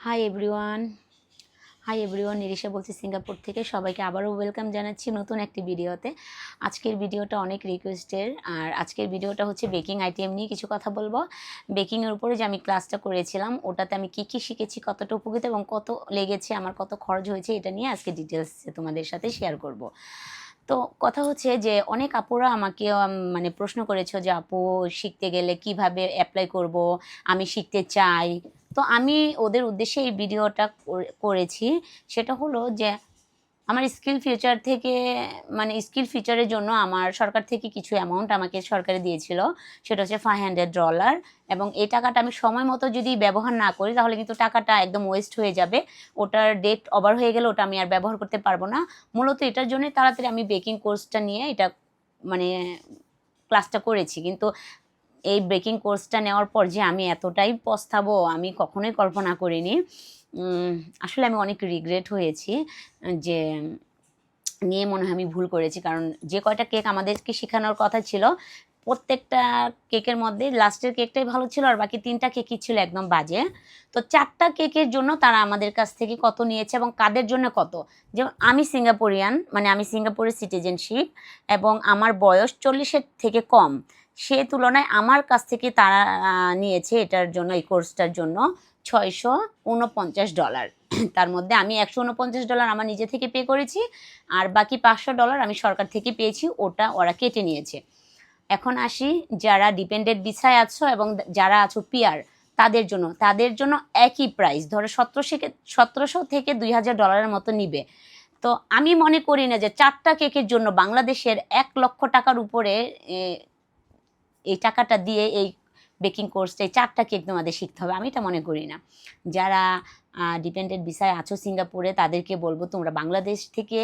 Hi everyone hi everyone Nirisha বলছি Singapore থেকে। সবাইকে আবারও ওয়েলকাম জানাচ্ছি নতুন একটি ভিডিওতে। আজকের ভিডিওটা অনেক রিকোয়েস্টের আর আজকের ভিডিওটা হচ্ছে বেকিং আইটেম নিয়ে কিছু কথা বলব। বেকিংয়ের উপরে যে আমি ক্লাসটা করেছিলাম, ওটাতে আমি কী কী শিখেছি, কতটা উপকৃত এবং কত লেগেছে, আমার কত খরচ হয়েছে, এটা নিয়ে আজকে ডিটেলস তোমাদের সাথে শেয়ার করব। তো কথা হচ্ছে যে, অনেক আপুরা আমাকে মানে প্রশ্ন করেছ যে, আপু, শিখতে গেলে কীভাবে অ্যাপ্লাই করব? আমি শিখতে চাই। তো আমি ওদের উদ্দেশ্যে এই ভিডিওটা করে- করেছি। সেটা হলো যে, আমার স্কিল ফিউচার থেকে মানে স্কিল ফিচারের জন্য আমার সরকার থেকে কিছু অ্যামাউন্ট আমাকে সরকারে দিয়েছিল। সেটা হচ্ছে ফাইভ হান্ড্রেড ডলার এবং এই টাকাটা আমি সময় মতো যদি ব্যবহার না করি, তাহলে কিন্তু টাকাটা একদম ওয়েস্ট হয়ে যাবে। ওটার ডেট ওভার হয়ে গেলে ওটা আমি আর ব্যবহার করতে পারব না। মূলত এটার জন্য তাড়াতাড়ি আমি বেকিং কোর্সটা নিয়ে এটা মানে ক্লাসটা করেছি। কিন্তু এই বেকিং কোর্সটা নেওয়ার পর যে আমি এতটাই পস্তাবো, আমি কখনোই কল্পনা করিনি। আসলে আমি অনেক রিগ্রেট হয়েছি, যে নিয়ে মনে হয় আমি ভুল করেছি। কারণ যে কয়টা কেক আমাদেরকে শেখানোর কথা ছিল, প্রত্যেকটা কেকের মধ্যে লাস্টের কেকটাই ভালো ছিল আর বাকি তিনটা কেকই ছিল একদম বাজে। তো চারটা কেকের জন্য তারা আমাদের কাছ থেকে কত নিয়েছে এবং কাদের জন্য কত? যেমন আমি সিঙ্গাপুরিয়ান মানে আমি সিঙ্গাপুরের সিটিজেনশিপ এবং আমার বয়স চল্লিশের থেকে কম। সে তুলনায় আমার কাছ থেকে তারা নিয়েছে এটার জন্য, এই কোর্সটার জন্য ছয়শো উনপঞ্চাশ ডলার। তার মধ্যে আমি একশো উনপঞ্চাশ ডলার আমার নিজে থেকে পে করেছি, আর বাকি পাঁচশো ডলার আমি সরকার থেকে পেয়েছি, ওটা ওরা কেটে নিয়েছে। এখন আসি, যারা ডিপেন্ডেন্ট বিছায় আছো এবং যারা আছো পিয়ার তাদের জন্য। তাদের জন্য একই প্রাইস, ধরো সতেরোশো সতেরোশো থেকে দুই হাজার ডলারের মতো নিবে। তো আমি মনে করি না যে চারটা কেকের জন্য বাংলাদেশের এক লক্ষ টাকার উপরে এই টাকাটা দিয়ে এই বেকিং কোর্সটা এই চারটা কেক তোমাদের শিখতে হবে। আমি এটা মনে করি না। যারা ডিপেন্ডেন্ট ভিসায় আছো সিঙ্গাপুরে, তাদেরকে বলব তোমরা বাংলাদেশ থেকে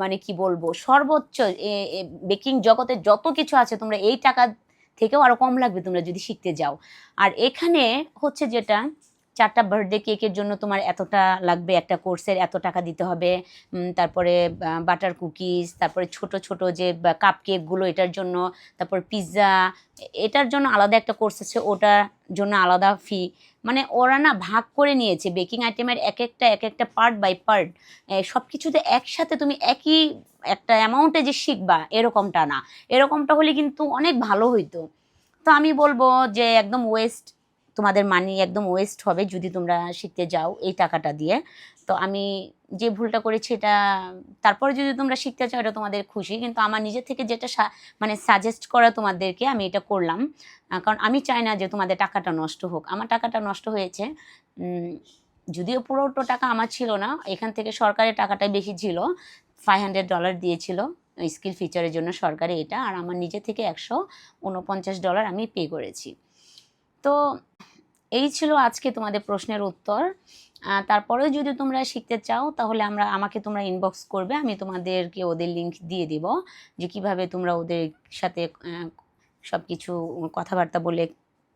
মানে কি বলব, সর্বোচ্চ বেকিং জগতে যত কিছু আছে, তোমরা এই টাকা থেকেও আরও কম লাগবে তোমরা যদি শিখতে যাও। আর এখানে হচ্ছে যেটা চারটা বার্থডে কেকের জন্য তোমার এতটা লাগবে, একটা কোর্সের এত টাকা দিতে হবে তারপরে বাটার কুকিজ তারপরে ছোট ছোট যে কাপ কেকগুলো এটার জন্য, তারপর পিৎজা এটার জন্য আলাদা একটা কোর্স আছে, ওটার জন্য আলাদা ফি মানে ওরা না ভাগ করে নিয়েছে বেকিং আইটেমের এক একটা এক একটা পার্ট বাই পার্ট সব কিছুতে একসাথে তুমি একই একটা অ্যামাউন্টে যে শিখবা, এরকমটা না। এরকমটা হলে কিন্তু অনেক ভালো হইতো। তো আমি বলব যে, একদম ওয়েস্ট তোমাদের মানি একদম ওয়েস্ট হবে যদি তোমরা শিখতে যাও এই টাকাটা দিয়ে। তো আমি যে ভুলটা করেছি এটা, তারপরে যদি তোমরা শিখতে চাও এটা তোমাদের খুশি, কিন্তু আমার নিজের থেকে যেটা মানে সাজেস্ট করা তোমাদেরকে আমি এটা করলাম। কারণ আমি চাই না যে তোমাদের টাকাটা নষ্ট হোক। আমার টাকাটা নষ্ট হয়েছে। যদিও পুরোটো টাকা আমার ছিল না, এখান থেকে সরকারের টাকাটাই বেশি ছিল। ফাইভ হান্ড্রেড ডলার দিয়েছিল স্কিল ফিচারের জন্য সরকারে এটা, আর আমার নিজে থেকে একশো উনপঞ্চাশ ডলার আমি পে করেছি। তো এই ছিল আজকে তোমাদের প্রশ্নের উত্তর। তারপরেও যদি তোমরা শিখতে চাও, তাহলে আমরা, আমাকে তোমরা ইনবক্স করবে, আমি তোমাদেরকে ওদের লিঙ্ক দিয়ে দিব যে কীভাবে তোমরা ওদের সাথে সব কিছু কথাবার্তা বলে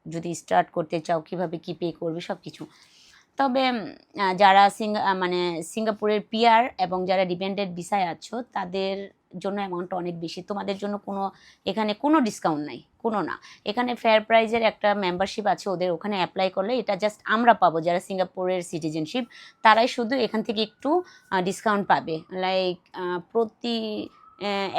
যদি স্টার্ট করতে চাও, কীভাবে কি পে করবে সব কিছু তবে যারা সিঙ্গা মানে সিঙ্গাপুরের পিয়ার এবং যারা ডিপেন্ডেন্ট ভিসায় আছো, তাদের জন্য অ্যামাউন্টটা অনেক বেশি। তোমাদের জন্য কোনো, এখানে কোনো ডিসকাউন্ট নাই, কোনো না। এখানে ফেয়ার প্রাইজের একটা মেম্বারশিপ আছে, ওদের ওখানে অ্যাপ্লাই করলে এটা জাস্ট আমরা পাবো, যারা সিঙ্গাপুরের সিটিজেনশিপ তারাই শুধু এখান থেকে একটু ডিসকাউন্ট পাবে। লাইক প্রতি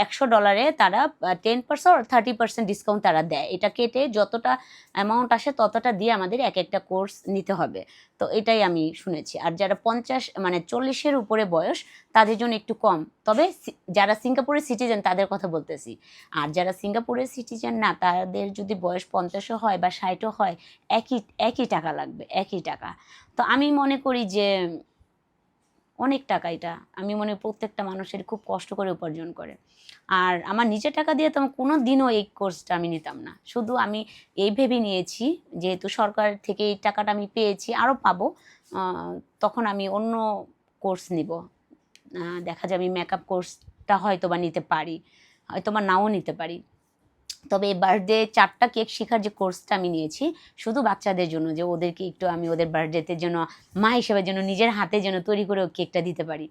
একশো ডলারে তারা ten percent thirty percent discount তারা দেয়। এটা কেটে যতটা অ্যামাউন্ট আসে ততটা দিয়ে আমাদের এক একটা কোর্স নিতে হবে। তো এটাই আমি শুনেছি। আর যারা পঞ্চাশ মানে চল্লিশের উপরে বয়স, তাদের জন্য একটু কম। তবে যারা সিঙ্গাপুরের সিটিজেন তাদের কথা বলতেছি। আর যারা সিঙ্গাপুরের সিটিজেন না, তাদের যদি বয়স পঞ্চাশও হয় বা ষাটও হয়, একই একই টাকা লাগবে, একই টাকা। তো আমি মনে করি যে অনেক টাকা এটা। আমি মনে প্রত্যেকটা মানুষের খুব কষ্ট করে উপার্জন করে। আর আমার নিজের টাকা দিয়ে তো কোনো দিনও এই কোর্সটা আমি নিতাম না। শুধু আমি এই ভেবে নিয়েছি যেহেতু সরকার থেকে এই টাকাটা আমি পেয়েছি, আরও পাবো তখন আমি অন্য কোর্স নিব। দেখা যাবে আমি মেকআপ কোর্সটা হয়তো বা নিতে পারি হয়তো বা নাও নিতে পারি। তবে বার্থডে চারটা কেক শেখার যে কোর্সটা আমি নিয়েছি, শুধু বাচ্চাদের জন্য যে ওদেরকে একটু আমি ওদের বার্থডেতে যেন, মা হিসেবে যেন নিজের হাতে যেন তৈরি করে কেকটা দিতে পারি।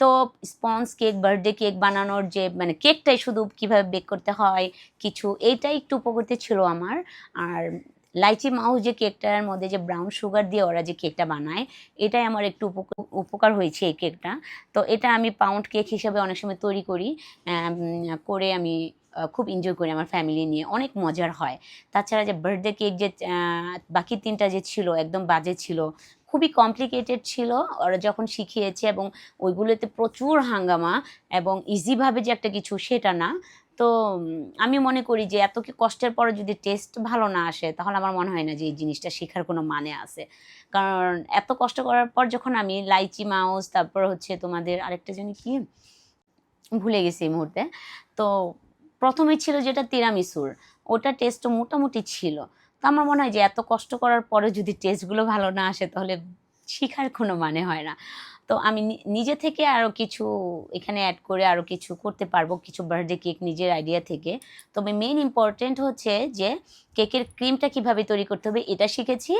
তো স্পঞ্জ কেক বার্থডে কেক বানানোর যে মানে কেকটাই শুধু কীভাবে বেক করতে হয়, কিছু এইটাই একটু উপকৃত ছিল আমার। আর লাইচি মাউস যে কেকটার মধ্যে যে ব্রাউন সুগার দিয়ে ওরা যে কেকটা বানায়, এটাই আমার একটু উপকার হয়েছে এই কেকটা তো এটা আমি পাউন্ড কেক হিসাবে অনেক সময় তৈরি করি করে আমি খুব এনজয় করি আমার ফ্যামিলি নিয়ে। অনেক মজার হয়। তাছাড়া যে বার্থডে কেক যে বাকি তিনটা যে ছিল, একদম বাজে ছিল, খুবই কমপ্লিকেটেড ছিল। ওরা যখন শিখিয়েছে এবং ওইগুলোতে প্রচুর হাঙ্গামা এবং ইজিভাবে যে একটা কিছু, সেটা না। তো আমি মনে করি যে এত কি কষ্টের পরে যদি টেস্ট ভালো না আসে, তাহলে আমার মনে হয় না যে এই জিনিসটা শেখার কোনো মানে আছে। কারণ এত কষ্ট করার পর যখন আমি লাইচি মাউস তারপর হচ্ছে তোমাদের আরেকটা জানি কি? ভুলে গেছি এই মুহূর্তে। তো প্রথমে ছিল যেটা তিরামিসুর, ওটা টেস্ট মোটামুটি ছিল। তো আমার মনে হয় যে এত কষ্ট করার পরে যদি টেস্টগুলো ভালো না আসে তাহলে শিখার কোনো মানে হয় না। তো আমি নিজে থেকে আরও কিছু এখানে অ্যাড করে আরও কিছু করতে পারব, কিছু বার্থডে কেক নিজের আইডিয়া থেকে। তবে মেন ইম্পর্টেন্ট হচ্ছে যে কেকের ক্রিমটা কীভাবে তৈরি করতে হবে এটা শিখেছি।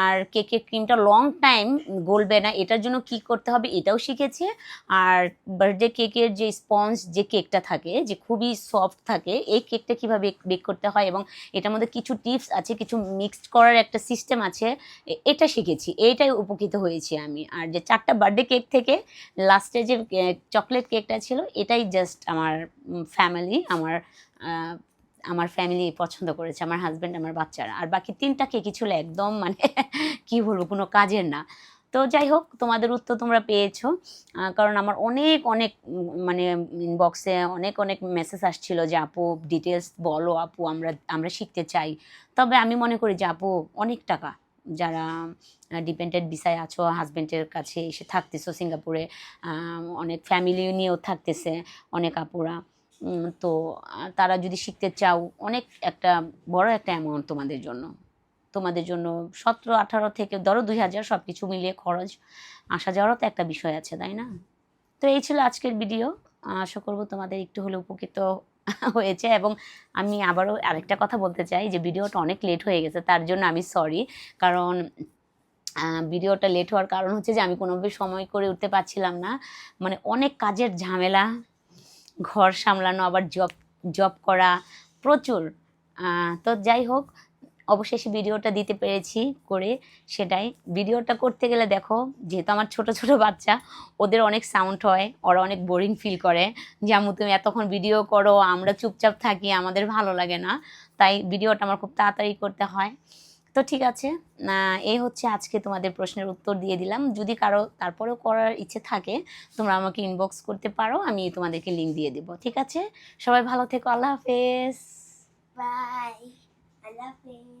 আর কেকের ক্রিমটা লং টাইম গলবে না, এটার জন্য কি করতে হবে এটাও শিখেছি। আর বার্থডে কেকের যে স্পঞ্জ যে কেকটা থাকে, যে খুবই সফট থাকে, এই কেকটা কীভাবে বেক করতে হয় এবং এটার মধ্যে কিছু টিপস আছে, কিছু মিক্সড করার একটা সিস্টেম আছে এটা শিখেছি, এইটাই উপকৃত হয়েছি আমি। আর যে চারটা বার্থডে কেক থেকে লাস্টে যে চকলেট কেকটা ছিল, এটাই জাস্ট আমার ফ্যামিলি আমার আমার ফ্যামিলি পছন্দ করেছে, আমার হাজব্যান্ড আমার বাচ্চারা। আর বাকি তিনটা কেকই ছিল একদম মানে কি বলব, কোনো কাজের না। তো যাই হোক, তোমাদের উত্তর তোমরা পেয়েছ। কারণ আমার অনেক অনেক মানে ইনবক্সে অনেক অনেক মেসেজ আসছিল যে, আপু ডিটেলস বলো আপু, আমরা আমরা শিখতে চাই। তবে আমি মনে করি যে, আপু, অনেক টাকা যারা ডিপেন্ডেন্ট ভিসায় আছো হাজব্যান্ডের কাছে এসে থাকতেছো সিঙ্গাপুরে অনেক ফ্যামিলি নিয়েও থাকতেছে, অনেক আপুরা। তো তারা যদি শিখতে চাও, অনেক একটা বড় একটা অ্যামাউন্ট তোমাদের জন্য। তোমাদের জন্য সতেরো, আঠারো থেকে, ধরো দুই হাজার সব কিছু মিলিয়ে খরচ আসা যাওয়ারও তো একটা বিষয় আছে, তাই না? তো এই ছিল আজকের ভিডিও আশা করব তোমাদের একটু হলে উপকৃত হয়েছে এবং আমি আবারও আরেকটা কথা বলতে চাই যে ভিডিওটা অনেক লেট হয়ে গেছে, তার জন্য আমি সরি কারণ ভিডিওটা লেট হওয়ার কারণ হচ্ছে যে, আমি কোনোভাবে সময় করে উঠতে পারছিলাম না। মানে অনেক কাজের ঝামেলা ঘর সামলানো, আবার জব জব করা প্রচুর। তো যাই হোক, অবশেষে ভিডিওটা দিতে পেরেছি করে সেটাই। ভিডিওটা করতে গেলে দেখো, যেহেতু আমার ছোট ছোট বাচ্চা, ওদের অনেক সাউন্ড হয়, ওরা অনেক বোরিং ফিল করে যে তুমি এতক্ষণ ভিডিও করো, আমরা চুপচাপ থাকি, আমাদের ভালো লাগে না। তাই ভিডিওটা আমার খুব তাড়াতাড়ি করতে হয়। তো ঠিক আছে এই হচ্ছে আজকে তোমাদের প্রশ্নের উত্তর দিয়ে দিলাম। যদি কারও তারপরেও করার ইচ্ছে থাকে, তোমরা আমাকে ইনবক্স করতে পারো, আমি তোমাদেরকে লিঙ্ক দিয়ে দেবো। ঠিক আছে? সবাই ভালো থেকো, আল্লাহ হাফেজ। বাই আল্লাহ you.